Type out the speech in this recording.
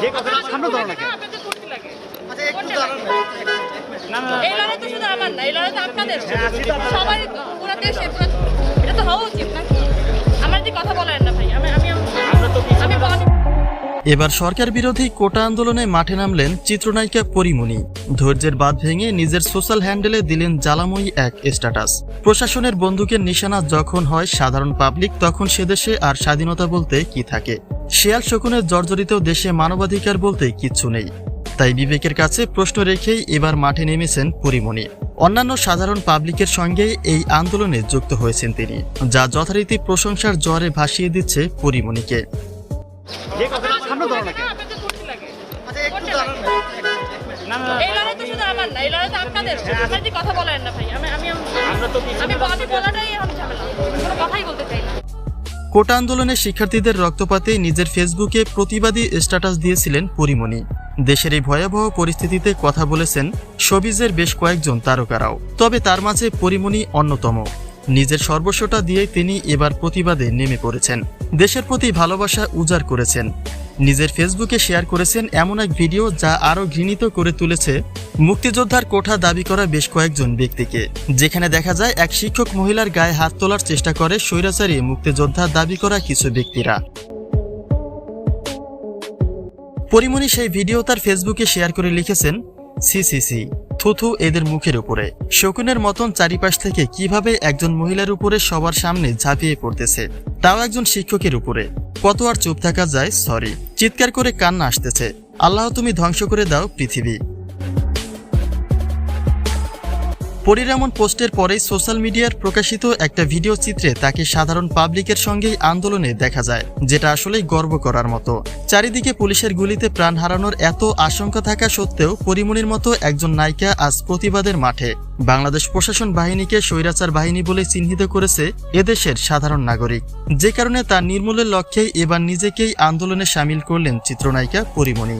যে কথাটা সামনে ধরো নাকি আচ্ছা একটু দাঁড়ান না, এক মিনিট, এক মিনিট। না না এই লড়াই তো শুধু আমার না এই লড়াই তো আপনাদের। হ্যাঁ, সেটা আমার- সবাই পুরো দেশে এটা তো হওয়া উচিত নাকি? আমার যে কথা বলেন না ভাই আমি আমি আমরা তো কিছু আমি এবার সরকার বিরোধী কোটা আন্দোলনে মাঠে নামলেন চিত্রনায়িকা পরিমণি। ধৈর্যের বাঁধ ভেঙে নিজের সোশ্যাল হ্যান্ডেলে দিলেন জ্বালাময়ী এক স্ট্যাটাস। প্রশাসনের বন্দুকের নিশানা যখন হয় সাধারণ পাবলিক তখন সে দেশে আর স্বাধীনতা বলতে কি থাকে? শেয়াল শকুনের জর্জরিত দেশে মানবাধিকার বলতে কিচ্ছু নেই। তাই বিবেকের কাছে প্রশ্ন রেখেই এবার মাঠে নেমেছেন পরিমণি। অন্যান্য সাধারণ পাবলিকের সঙ্গে এই আন্দোলনে যুক্ত হয়েছেন তিনি যা যথারীতি প্রশংসার জোয়ারে ভাসিয়ে দিচ্ছে পরিমণিকে। আচ্ছা একটু দাঁড়ান না, এক মিনিট, এক মিনিট। না না এই লড়াই তো শুধু আমার না এই লড়াই তো আপনাদের আমার যে কথা বলেন না ভাই আমি কথাই বলতে চাই কোটা আন্দোলনে শিক্ষার্থীদের রক্তপাতে নিজের ফেসবুকে প্রতিবাদী স্ট্যাটাস দিয়েছিলেন পরিমণি। দেশের এই ভয়াবহ পরিস্থিতিতে কথা বলেছেন শোবিজের বেশ কয়েকজন তারকারাও। তবে তার মাঝে পরিমণি অন্যতম। নিজের সর্বস্বটা দিয়ে তিনি এবার প্রতিবাদে নেমে পড়েছেন। দেশের প্রতি ভালোবাসা উজাড় করেছেন। নিজের ফেসবুকে শেয়ার করেছেন এমন এক ভিডিও যা আরও ঘৃণিত করে তুলেছে মুক্তিযোদ্ধার কোঠা দাবি করা বেশ কয়েকজন ব্যক্তিকে। যেখানে দেখা যায় এক শিক্ষক মহিলার গায়ে হাত তোলার চেষ্টা করে স্বৈরাচারী মুক্তিযোদ্ধা দাবি করা কিছু ব্যক্তিরা। পরিমণি সেই ভিডিও তার ফেসবুকে শেয়ার করে লিখেছেন সিসিসি থুথু এদের মুখের উপরে। শকুনের মতন চারিপাশ থেকে কীভাবে একজন মহিলার উপরে সবার সামনে ঝাঁপিয়ে পড়তেছে, তাও একজন শিক্ষকের উপরে। কত আর চুপ থাকা যায় সরি চিৎকার করে কান্না আসতেছে। আল্লাহ তুমি ধ্বংস করে দাও পৃথিবী। পরীর এমন পোস্টের পরেই সোশ্যাল মিডিয়ার প্রকাশিত একটা ভিডিও চিত্রে তাকে সাধারণ পাবলিকের সঙ্গেই আন্দোলনে দেখা যায়, যেটা আসলেই গর্ব করার মতো। চারিদিকে পুলিশের গুলিতে প্রাণ হারানোর এত আশঙ্কা থাকা সত্ত্বেও পরিমণির মতো একজন নায়িকা আজ প্রতিবাদের মাঠে। বাংলাদেশ প্রশাসন বাহিনীকে স্বৈরাচার বাহিনী বলে চিহ্নিত করেছে এদেশের সাধারণ নাগরিক। যে কারণে তার নির্মূলের লক্ষ্যেই এবার নিজেকেই আন্দোলনে সামিল করলেন চিত্রনায়িকা পরিমণি